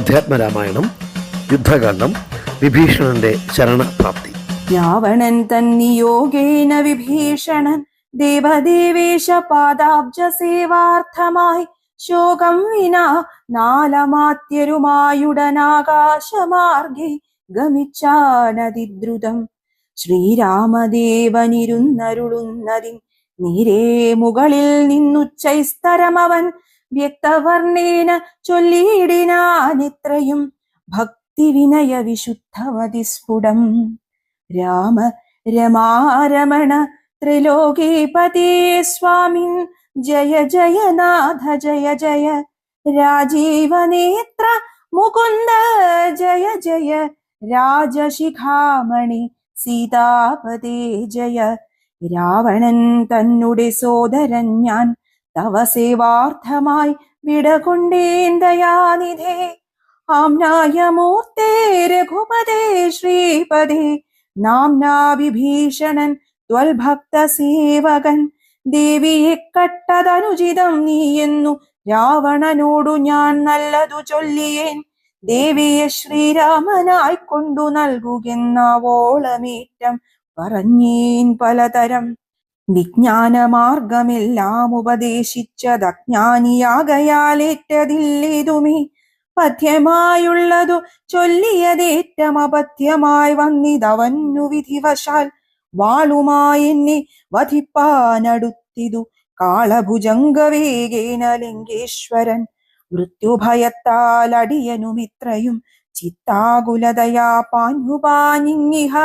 അധ്യാത്മരാമായണം യുദ്ധകാന്ഡം വിഭീഷണന്റെ ശരണപ്രാപ്തി. രാവണൻ തന്നിയോഗേന വിഭീഷണൻ ദേവദേവേശ പാദാബ്ജ സേവാർത്ഥമായി ശോകം വിനാ നാലമാത്യരുമായുടനാകാശമാർഗെ ഗമിച്ചാനതിദ്രുതം ശ്രീരാമദേവനിരുന്നരുളുന്നതിൻ നീരേ മുകളിൽ നിന്നുച്ചൈസ്തരമവൻ വ്യക്തവർണേന ചൊല്ലിയിടിനാനിത്രയും ഭക്തി വിനയ വിശുദ്ധമതി സ്ഫുടം. രാമ രമാരമണ ത്രിലോകീപതി സ്വാമിൻ ജയ ജയ നാഥ ജയ ജയ രാജീവനേത്ര മുകുന്ദ ജയ ജയ രാജശിഖാമണി സീതാപതേ ജയ. രാവണൻ തന്നുടെ സോദരൻ ഞാൻ തവ സേവാർത്ഥമായി വിടകൊണ്ടേൻ ദയാനിധേ. ആംനായ മൂർത്തേ രഘുപതേ ശ്രീപദേ നാംനാ വിഭീഷണൻ ത്വൽഭക്ത സേവകൻ. ദേവിയെ കട്ടതനുചിതം നീയെന്നു രാവണനോടു ഞാൻ നല്ലതു ചൊല്ലിയേൻ. ദേവിയെ ശ്രീരാമനായി കൊണ്ടു നൽകുകെന്നാവോളമേറ്റം പറഞ്ഞേൻ പലതരം. വിജ്ഞാനമാർഗമെല്ലാം ഉപദേശിച്ചതജ്ഞാനിയാകയാലേറ്റതില്ലേതുമേ? പഥ്യമായുള്ളതു ചൊല്ലിയതേറ്റം അപഥ്യമായി വന്നിതവന്നു വിധിവശാൽ വാളുമായി എന്നെ വധിപ്പാനടുത്തിതു കാളഭുജംഗവേഗേന ലിംഗേശ്വരൻ മൃത്യുഭയത്താൽ അടിയനുമിത്രയും ചിത്താകുലതയാ പാഞ്ഞുപാഞ്ഞിങ്ങിഹ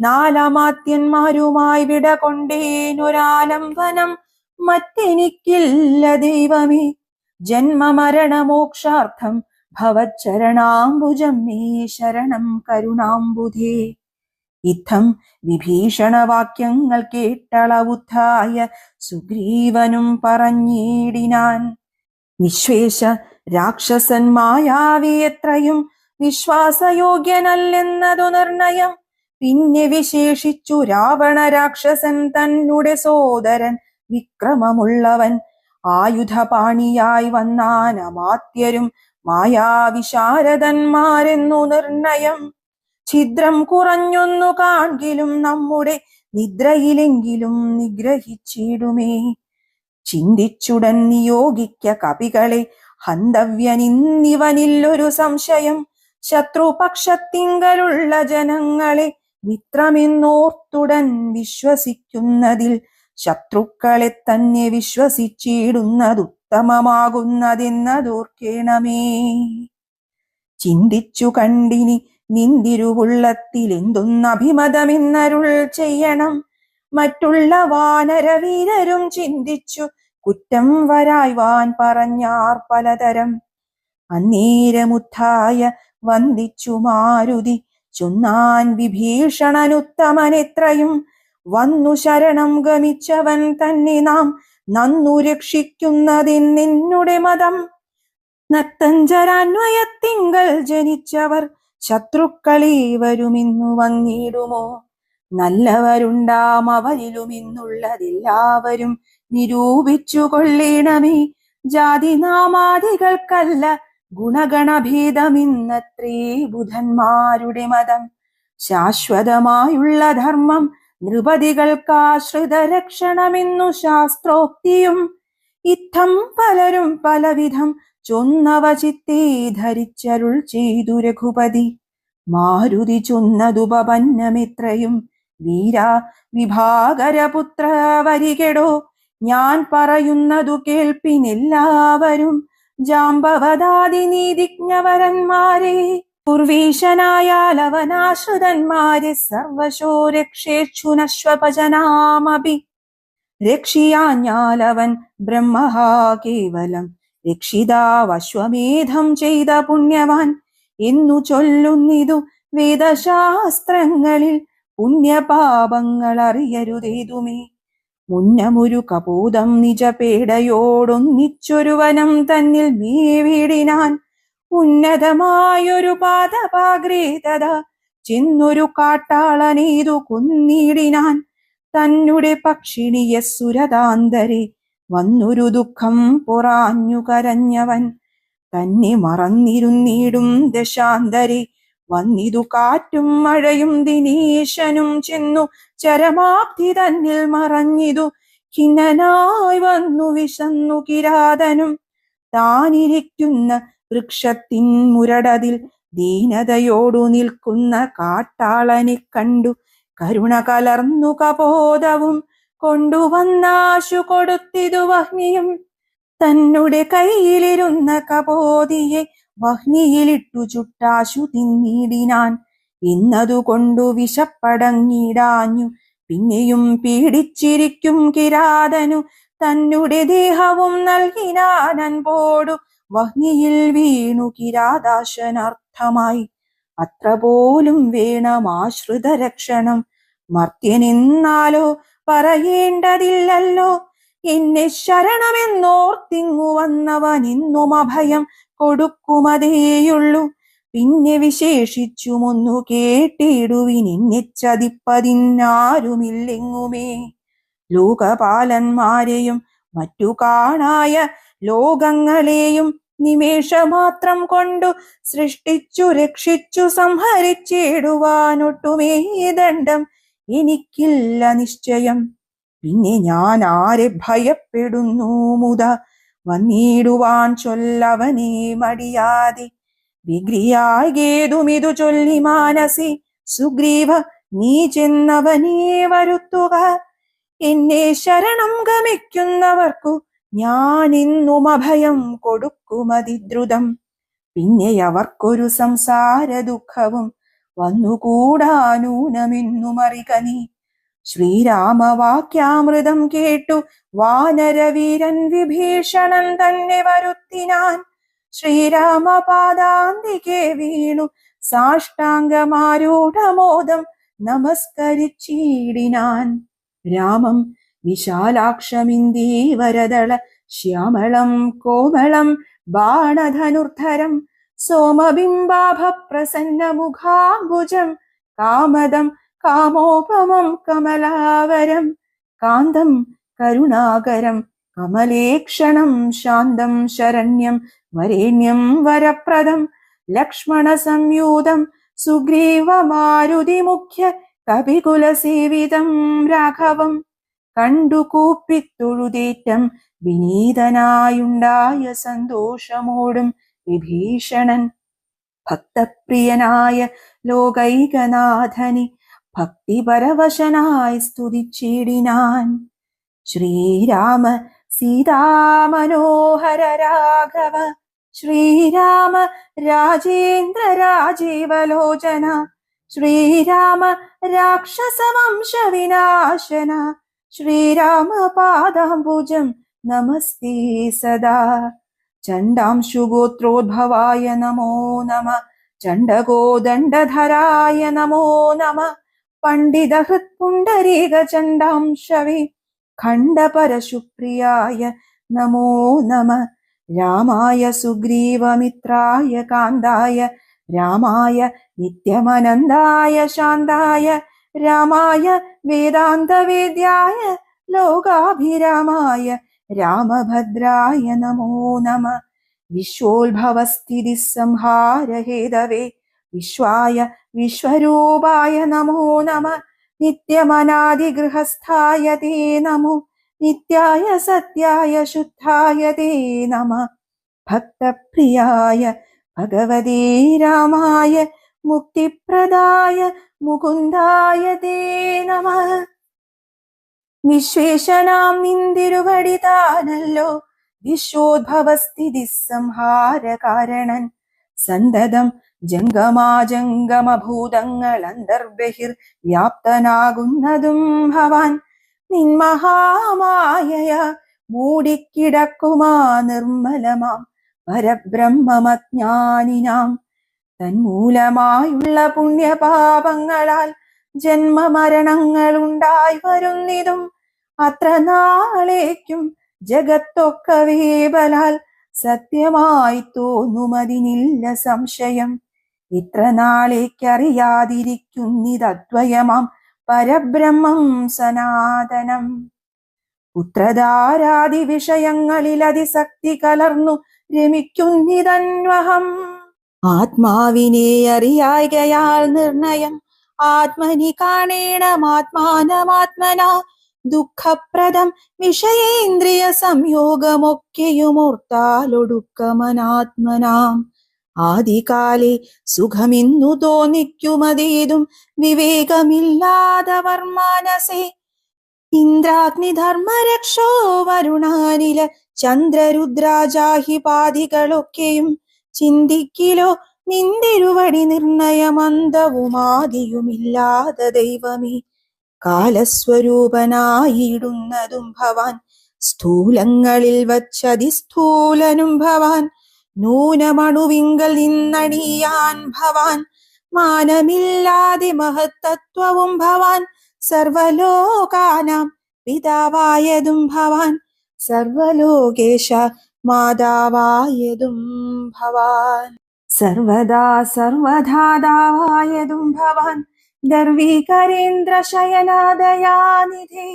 നാലമാത്യന്മാരുമായി വിട കൊണ്ടേനൊരാലംബനം മറ്റെനിക്കില്ല ദൈവമേ. ജന്മമരണമോക്ഷാർത്ഥം ഭവച്ചരണാംബുജം മേ ശരണം കരുണാംബുധേ. ഇത്തം വിഭീഷണവാക്യങ്ങൾ കേട്ടളവുദ്ധായ സുഗ്രീവനും പറഞ്ഞിടിനാൻ. വിശ്വേശ രാക്ഷസൻ മായാവി എത്രയും വിശ്വാസയോഗ്യനല്ലെന്നതു നിർണയം പിന്നെ വിശേഷിച്ചു രാവണ രാക്ഷസൻ തന്നുടെ സോദരൻ വിക്രമമുള്ളവൻ. ആയുധപാണിയായി വന്നാൻ അമാത്യരും മായാവിശാരദന്മാരെന്നു നിർണയം. ഛിദ്രം കുറഞ്ഞൊന്നു കാൺകിലും നമ്മുടെ നിദ്രയിലെങ്കിലും നിഗ്രഹിച്ചിടുമേ. ചിന്തിച്ചുടൻ നിയോഗിക്ക കപികളെ ഹന്തവ്യനിന്നിവനില്ലൊരു സംശയം. ശത്രുപക്ഷത്തിങ്കലുള്ള ജനങ്ങളെ മിത്രമെന്നോർത്തുടൻ വിശ്വസിക്കുന്നതിൽ ശത്രുക്കളെ തന്നെ വിശ്വസിച്ചിടുന്നതുത്തമമാകുന്നതെന്നതോർക്കേണമേ. ചിന്തിച്ചു കണ്ടിനി നിന്തിരുവുള്ളത്തിൽ എന്തൊന്നഭിമതമെന്നരുൾ ചെയ്യണം. മറ്റുള്ള വാനരവീരരും ചിന്തിച്ചു കുറ്റം വരായ്വാൻ പറഞ്ഞാർ പലതരം. അന്നേരമുദ്ധായ വന്ദിച്ചു മാരുതി ചൊന്നാൻ വിഭീഷണനുത്തമനെത്രയും വന്നു ശരണം ഗമിച്ചവൻ തന്നെ നാം നന്നു രക്ഷിക്കുന്നതിൻ നിന്നുടെ മതം. നത്തഞ്ചരാന്വയത്തിങ്കൽ ജനിച്ചവർ ശത്രുക്കളേവരുമിന്നു വന്നിടുമോ? നല്ലവരുണ്ടാം അവരിലും ഇന്നുള്ളതെല്ലാവരും നിരൂപിച്ചു കൊള്ളേണമേ ജാതിനാമാദികൾക്കല്ല ഗുണഗണഭേദമിന്നത്രേ ബുധന്മാരുടെ മതം. ശാശ്വതമായുള്ള ധർമ്മം നൃപതികൾക്കാശ്രിത രക്ഷണമെന്നു ശാസ്ത്രോക്തിയും ഇത്തം പലരും പലവിധം ചൊന്നവ ധരിച്ചരുൾ ചെയ്തു രഘുപതി. മാരുതി ചൊന്നതുപന്നമിത്രയും വീര വിഭാകരപുത്ര വരികെടോ ഞാൻ പറയുന്നതു കേൾപ്പിനെല്ലാവരും ജാമ്പവതാതി നീതിജ്ഞവരന്മാരെ പൂർവീശനായാൽ അവനാശ്രിതന്മാരെ സർവശോ രക്ഷേക്ഷുനശ്വപജനാമപി രക്ഷിയാഞ്ഞാലവൻ ബ്രഹ്മഹാ കേവലം രക്ഷിതാവശ്വമേധം ചെയ്ത പുണ്യവാൻ. എന്നു ചൊല്ലുന്നിതു വേദശാസ്ത്രങ്ങളിൽ പുണ്യപാപങ്ങൾ അറിയരുതേതുമേ മുന്നമൊരു കപൂതം നിജപേടയോടൊന്നിച്ചൊരു തന്നിൽ വീവിടിനാൻ ഉന്നതമായൊരു പാദപാഗ്രേതത ചിന്നൊരു കാട്ടാളനീതു കുന്നിടിനാൻ തന്നെ പക്ഷിണിയ സുരതാന്തരെ വന്നൊരു ദുഃഖം പൊറാഞ്ഞു കരഞ്ഞവൻ തന്നെ മറന്നിരുന്നിടും ദശാന്തരെ വന്നിതു കാറ്റും മഴയും ദിനീശനും ചെന്നു ചരമാപ്തി തന്നിൽ മറഞ്ഞിതു. ഖിന്നനായി വന്നു വിശന്നു കിരാതനും. താനിരിക്കുന്ന വൃക്ഷത്തിൻ മുരടതിൽ ദീനതയോടു നിൽക്കുന്ന കാട്ടാളനെ കണ്ടു. കരുണ കലർന്നു കബോധവും കൊണ്ടുവന്നാശു കൊടുത്തിതു വഹ്നിയും. തന്നുടെ കയ്യിലിരുന്ന കപോതിയെ വഹ്നിയിലിട്ടു ചുട്ടാശു തിന്നീടിനാൻ ഇന്നതുകൊണ്ടു വിശപ്പടങ്ങിടാഞ്ഞു. പിന്നെയും പീഡിച്ചിരിക്കും കിരാതനു. തന്നുടെ ദേഹവും നൽകിനാൻ പോടു വഹ്നിയിൽ വീണു കിരാതാശനർത്ഥമായി അത്ര പോലും വേണമാശ്രിത രക്ഷണം മർത്യനെന്നാലോ പറയേണ്ടതില്ലല്ലോ. എന്നെ ശരണമെന്നോർത്തിങ്ങു വന്നവൻ ഇന്നും അഭയം കൊടുക്കുമതേയുള്ളൂ. പിന്നെ വിശേഷിച്ചുമൊന്നു കേട്ടിടുവിൻ. എന്നെ ചതിപ്പതിന്നാരുമില്ലെങ്ങുമേ? ലോകപാലന്മാരെയും മറ്റു കാണായ ലോകങ്ങളെയും നിമേഷമാത്രം കൊണ്ടു സൃഷ്ടിച്ചു രക്ഷിച്ചു സംഹരിച്ചിടുവാനൊട്ടുമേ ദണ്ഡം എനിക്കില്ല നിശ്ചയം. പിന്നെ ഞാൻ ആരെ ഭയപ്പെടുന്നു മുത? വന്നിടുവാൻ ചൊല്ലവനെ മടിയാതെ. വിഗ്രിയാകേതുമിതു ചൊല്ലി മാനസി. സുഗ്രീവ നീ ചെന്നവനെ വരുത്തുക. എന്നെ ശരണം ഗമിക്കുന്നവർക്കു ഞാൻ ഇന്നും അഭയം കൊടുക്കുമതിദ്രുതം. പിന്നെ അവർക്കൊരു സംസാര ദുഃഖവും വന്നുകൂടാനൂനമിന്നുമറികനീ ശ്രീരാമവാക്യാമൃതം കേട്ടു. വാനരവീരൻ വിഭീഷണൻ തന്നെ വരുത്തിനാൻ. ശ്രീരാമപാദാന്തികെ വീണു. സാഷ്ടാംഗമാരൂഢമോദം നമസ്കരിച്ചീടിനാൻ. രാമം വിശാലാക്ഷമിന്ദീവരദള. ശ്യാമളം കോമളം ബാണധനുർധരം. സോമബിംബാഭ പ്രസന്ന മുഖാംബുജം കാമദം കാമോപമം കമലാവരം കാന്തം കരുണാകരം കമലേക്ഷണം ശാന്തം ശരണ്യം വരേണ്യം വരപ്രദം ലക്ഷ്മണ സംയൂതം സുഗ്രീവമാരുതി മുഖ്യ കപികുലസേവിതം രാഘവം. കണ്ടു കൂപ്പിത്തൊഴുതേറ്റം വിനീതനായുണ്ടായ സന്തോഷമോടും വിഭീഷണൻ. ഭക്തപ്രിയനായ ലോകൈകനാഥനെ ഭക്തിപരവശനായി സ്തുതിച്ചിടിനാൻ. ശ്രീരാമ സീതാമനോഹര രാഘവ ശ്രീരാമ രാജേന്ദ്ര രാജീവലോചന ശ്രീരാമ രാക്ഷസ വംശ വിനാശന ശ്രീരാമ പാദാംബുജം നമസ്തേ സദാ. ചണ്ഡാംശുഗോത്രോദ്ഭവായ നമോ നമ ചണ്ഡകോദണ്ഡധരായ നമോ നമ പണ്ഡിത ഹൃത്പുണ്ടരീക ചണ്ഡാംശവേ ഖണ്ഡപരശുപ്രിയായ നമോ നമ. രാമായ സുഗ്രീവമിത്രായ കാന്തായ. രാമായ നിത്യമനന്തായ ശാന്തായ. രാമായ വേദാന്തവേദ്യായ ലോകാഭിരാമായ. രാമഭദ്രായ നമോ നമ. വിശ്വോത്ഭവസ്ഥിതി സംഹാരഹേതവേ വിശ്വായ വിശ്വരൂപായ നമോ നമ. നിത്യമനാദിഗൃഹസ്ഥായ തേ നമോ. നിത്യായ സത്യായ ശുദ്ധായ തേ നമ. ഭക്തപ്രിയായ ഭഗവതേ രാമായ. മുക്തിപ്രദായ മുകുന്ദായ തേ നമ. വിശ്വേശനാം നിന്തിരുവടി താനല്ലോ വിശ്വോദ്ഭവസ്ഥിതി സംഹാര കാരണൻ സന്തതം ജംഗമാജംഗമഭൂതങ്ങൾ അന്തർബഹിർ വ്യാപ്തനാകുന്നതും ഭവാൻ. നിൻ നിന്മഹാമായ മൂടിക്കിടക്കുമാ നിർമ്മലമാം. പരബ്രഹ്മമജ്ഞാനിനാം. തന്മൂലമായുള്ള പുണ്യപാപങ്ങളാൽ ജന്മമരണങ്ങൾ ഉണ്ടായി വരുന്നിതും. അത്ര നാളേക്കും ജഗത്തൊക്കവേ ബലാൽ സത്യമായി തോന്നുമതിനില്ല സംശയം. ഇത്ര നാളേക്കറിയാതിരിക്കുന്നിതദ്വയമാം പരബ്രഹ്മം സനാതനം. പുത്രധാരാദി വിഷയങ്ങളിൽ അതിശക്തി കലർന്നു രമിക്കുന്നിതന്വഹം. ആത്മാവിനെ അറിയായകയാൽ നിർണയം. ആത്മനി കാണേണമാത്മാനമാത്മന ദുഃഖപ്രദം വിഷയേന്ദ്രിയ സംയോഗമൊക്കെയുമോർത്താലൊടുക്കമനാത്മനാം ആദികാലെ സുഖമിന്നു തോന്നിക്കുമതീതും വിവേകമില്ലാതവർ മാനസേ ഇന്ദ്രാഗ്നിധർമ്മരക്ഷോ വരുണാനില ചന്ദ്രരുദ്രാജാഹിപാധികളൊക്കെയും ചിന്തിക്കിലോ നിന്തിരുവടി നിർണയമന്തവുമാദിയുമില്ലാത ദൈവമേ. കാലസ്വരൂപനായിടുന്നതും ഭവാൻ സ്ഥൂലങ്ങളിൽ വച്ചതിസ്ഥൂലനും ഭവാൻ നൂനമണുവിങ്കൽ നിന്നണിയാൻ ഭവാൻ മാനമില്ലാതെ മഹത്തത്വവും ഭവാൻ സർവലോകാനാം പിതാവായതും ഭവാൻ സർവലോകേശ മാതാവായതും ഭവാൻ. സർവദാ സർവധാതാവായതും ഭവാൻ ഗർവീകരേന്ദ്ര ശയനാദയാനിധി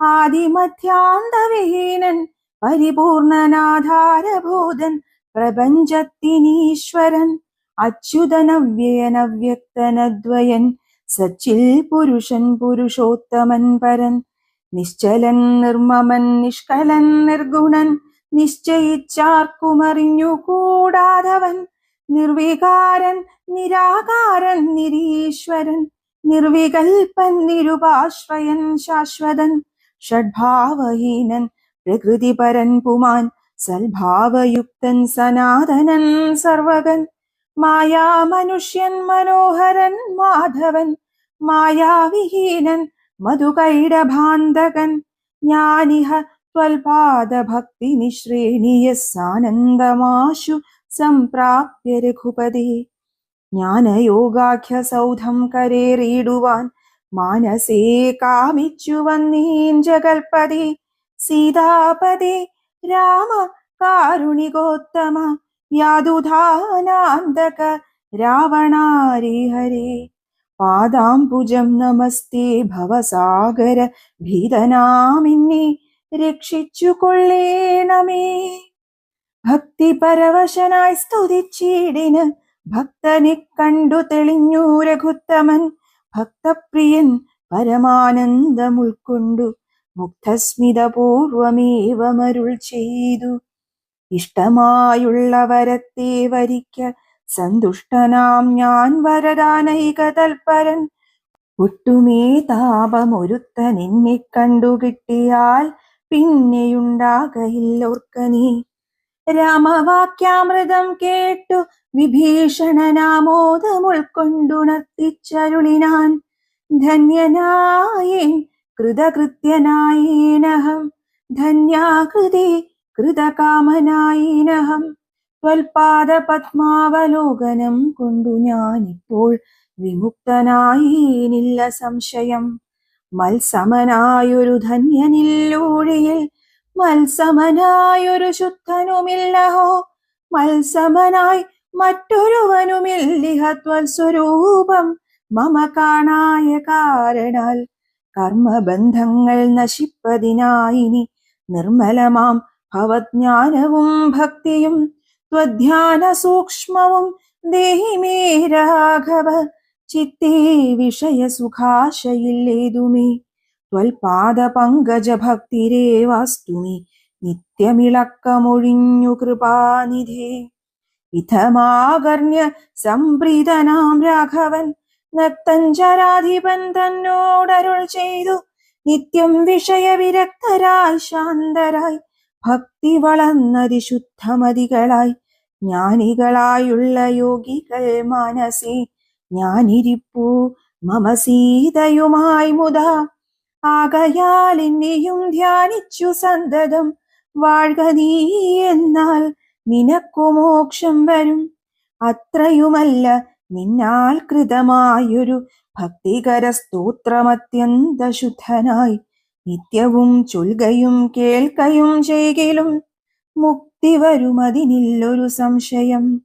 ആദിമധ്യാന്തവിഹീനൻ പരിപൂർണനാധാരഭൂതൻ പ്രപഞ്ചത്തിനീശ്വരൻ അച്യുതനവ്യയനവ്യക്തനദ്വയൻ സച്ചിൽ പുരുഷൻ പുരുഷോത്തമൻ പരൻ നിശ്ചലൻ നിർമ്മമൻ നിഷ്കലൻ നിർഗുണൻ നിശ്ചയിച്ചാർക്കുമറിഞ്ഞുകൂടാതവൻ നിർവികാരൻ നിരാകാരൻ നിരീശ്വരൻ നിർവികൽപ്പൻ നിരുപാശ്രയൻ ശാശ്വതൻ ഷഡ്ഭാവഹീനൻ പ്രകൃതിപരൻ പുമാൻ സൽഭാവയുക്തൻ സനാതനൻ സർവകൻ മായാമനുഷ്യൻ മനോഹരൻ മാധവൻ മായാവിഹീനൻ മധുകൈടഭാന്തകൻ ജ്ഞാനിഹ ത്വൽപാദഭക്തി നിശ്രേണിയ സാനന്ദമാശു സംപ്രാപ്യ രഘുപതി ജ്ഞാനയോഗാഖ്യ സൗധം കരേറിയിടുവാൻ മാനസേ രാമ കാരുണികോത്തമ യാതുധാനാന്തക രാവണാരിഹരി പാദാംബുജം നമസ്തേ ഭവസാഗര ഭീതനാമിന്നെ രക്ഷിച്ചു കൊള്ളേണമേ ഭക്തിപരവശനായി സ്തുതിച്ചീടിന് ഭക്തനെ കണ്ടു തെളിഞ്ഞു രഘുത്തമൻ. ഭക്തപ്രിയൻ പരമാനന്ദം ഉൾക്കൊണ്ടു മുക്തസ്മിതപൂർവമേവമരുൾ ചെയ്തു ഇഷ്ടമായുള്ള വരത്തെ വരിക്ക സന്തുഷ്ടനാം ഞാൻ വരദാനൈക തൽപരൻ ഒട്ടുമേ താപമൊരുത്തൻ എന്നെ കണ്ടു കിട്ടിയാൽ പിന്നെയുണ്ടാകയില്ലോർക്ക നീ രാമവാക്യാമൃതം കേട്ടു വിഭീഷണനാമോദമുൾക്കൊണ്ടുണർത്തിച്ചരുളിനാൻ ധന്യനായേൻ കൃതകൃത്യനായേനഹം. ധന്യാകൃതി കൃതകാമനായീനഹം. ത്വൽപാദ പത്മാവലോകനം കൊണ്ടു ഞാനിപ്പോൾ വിമുക്തനായീനില്ല സംശയം. മത്സമനായൊരു ധന്യനില്ലൂഴിയിൽ മത്സമനായൊരു ശുദ്ധനുമില്ലഹോ? മത്സമനായി മറ്റൊരുവനുമില്ലിഹ ത്വൽസ്വരൂപം. മമ കാണായ കാരണാൽ കർമ്മബന്ധങ്ങൾ നശിപ്പതിനായിനി നിർമ്മലമാം ഭവജ്ഞാനവും ഭക്തിയും ത്വധ്യാന സൂക്ഷ്മവും ദേഹിമേ രാഘവ ചിത്തേ വിഷയസുഖാശയില്ലേതുമേ ത്വൽപാദ പങ്കജ ഭക്തിരേവാസ്തുമി നിത്യമിളക്കമൊഴിഞ്ഞു കൃപാനിധേ. ഇഥമാകർണ്യ സംപ്രീതനാം രാഘവൻ നത്തഞ്ചരാധിപൻ തന്നോടരുൾ ചെയ്തു. നിത്യം വിഷയവിരക്തരായി ശാന്തരായി ഭക്തി വളർന്നതി ശുദ്ധമതികളായി. ജ്ഞാനികളായുള്ള യോഗികൾ മനസേ ഞാനിരിപ്പൂ മമ സീതയുമായി മുത. ആകയാൽ എന്നെയും ധ്യാനിച്ചു സന്തതം. വാഴ്ക നീ എന്നാൽ നിനക്കു മോക്ഷം വരും. അത്രയുമല്ല നിന്നാൽ കൃതമായൊരു ഭക്തികര സ്തോത്രമത്യന്ത ശുദ്ധനായി നിത്യവും ചൊൽകയും കേൾക്കയും ചെയ്കിലും മുക്തി വരുമതിനില്ലൊരു സംശയം.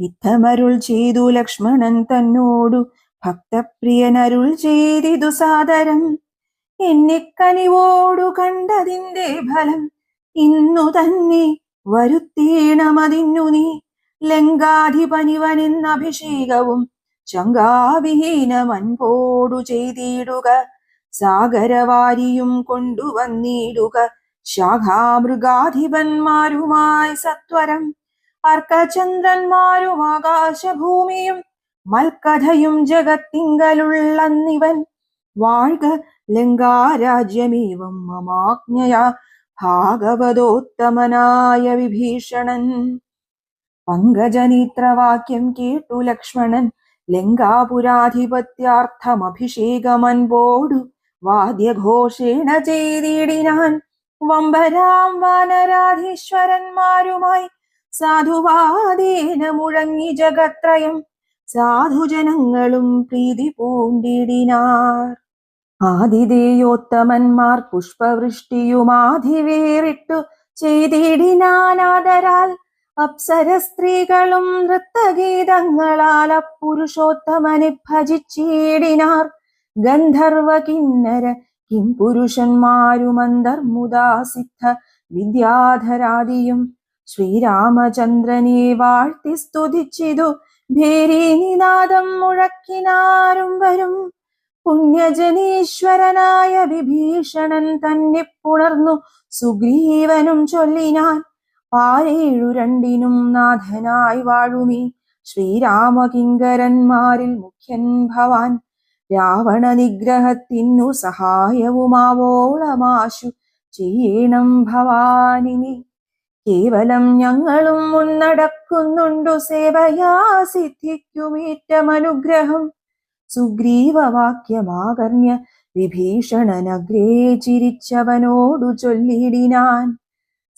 യുദ്ധമരുൾ ചെയ്തു ലക്ഷ്മണൻ തന്നോടു ഭക്തപ്രിയനരുൾ ചെയ്തിതു സാദരം. എന്നെ കനിവോടു കണ്ടതിന്റെ ഫലം ഇന്നു തന്നെ വരുത്തീണമതിന്നു നീ. ലങ്കാധിപനിവനെന്ന അഭിഷേകവും ശങ്കാവിഹീനമൻപോടു ചെയ്തിടുക. സാഗരവാരിയും കൊണ്ടുവന്നിടുക. ശാഖാമൃഗാധിപന്മാരുമായി സത്വരം. അർക്കചന്ദ്രന്മാരും ആകാശഭൂമിയും മൽക്കഥയും ജഗത്തിങ്കലുള്ളന്നിവൻ വാഴ്ക ലങ്കാരാജ്യമേവം മമാജ്ഞയ ഭാഗവതോത്തമനായ വിഭീഷണൻ. പങ്കജനേത്രവാക്യം കേട്ടു ലക്ഷ്മണൻ. ലങ്കാപുരാധിപത്യാർത്ഥമഭിഷേകമൻപോടു വാദ്യഘോഷേണ ചെയ്തിടിനാൻ വമ്പരാം വാനരാധീശ്വരന്മാരുമായി സാധുവാദേന മുഴങ്ങി ജഗത്രയം സാധുജനങ്ങളും പ്രീതി പൂണ്ടിടിനാർ. ആതിഥേയോത്തമന്മാർ പുഷ്പവൃഷ്ടിയുമാധിവേറിട്ടു ചെയ്തിടിനാനാദരാൽ അപ്സര സ്ത്രീകളും നൃത്തഗീതങ്ങളാൽ അപ്പുരുഷോത്തമനെ ഭജിച്ചീടിനാർ ഗന്ധർവ കിന്നര കിം പുരുഷന്മാരുമന്തർമുദാസിദ്ധ വിദ്യാധരാദിയും ശ്രീരാമചന്ദ്രനെ വാഴ്ത്തി സ്തുതിച്ചിതു ഭേരീനിനാദം മുഴക്കിനാരും വരും. പുണ്യജനീശ്വരനായ വിഭീഷണൻ തന്നെ പുണർന്നു സുഗ്രീവനും ചൊല്ലിനാൻ. പാരേഴു രണ്ടിനും നാഥനായി വാഴുമീ. ശ്രീരാമകിങ്കരന്മാരിൽ മുഖ്യൻ ഭവാൻ. രാവണ നിഗ്രഹത്തിനു സഹായവുമാവോളമാശു. ചെയ്യണം ഭവാനിനി. കേവലം ഞങ്ങളും മുന്നടക്കുന്നുണ്ടു സേവയാ സിദ്ധിക്കുമേറ്റമനുഗ്രഹം. സുഗ്രീവവാക്യമാകർണ്യ വിഭീഷണനഗ്രേ ചിരിച്ചവനോടു ചൊല്ലിടിനാൻ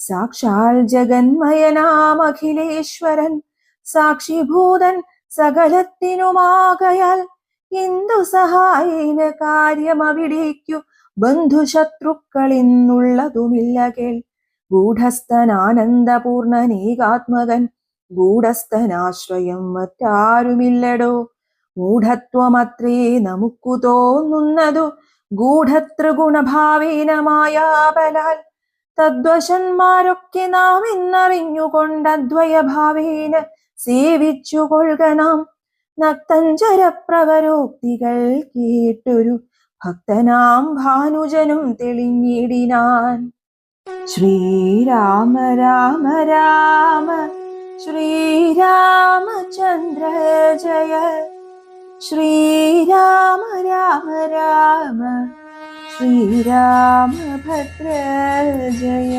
സാക്ഷാൽ ജഗന്മയനാമഖിലേശ്വരൻ സാക്ഷിഭൂതൻ സകലത്തിനുമാകയാൽ. എന്തു സഹായേന കാര്യമവിടേക്കു ബന്ധുശത്രുക്കളിന്നുള്ളതുമില്ല കേൾ. ഗൂഢസ്ഥനാനന്ദപൂർണനേകാത്മകൻ ഗൂഢസ്ഥനാശ്രയം മറ്റാരുമില്ലടോ. മൂഢത്വമത്രേ നമുക്കു തോന്നുന്നതു ഗൂഢത്രിഗുണഭാവേന മായാബലാൽ. തദ്വശന്മാരൊക്കെ നാം എന്നറിഞ്ഞുകൊണ്ടദ്വയഭാവേന സേവിച്ചുകൊള്ളുക നാം. നക്തഞ്ചരപ്രവരോക്തികൾ കേട്ടൊരു ഭക്തനാം ഭാനുജനും തെളിഞ്ഞിടിനാൻ. ശ്രീരാമ രാമ രാമ ശ്രീരാമചന്ദ്ര ജയ. ശ്രീരാമ രാമ രാമ. ശ്രീരാമഭദ്ര ജയ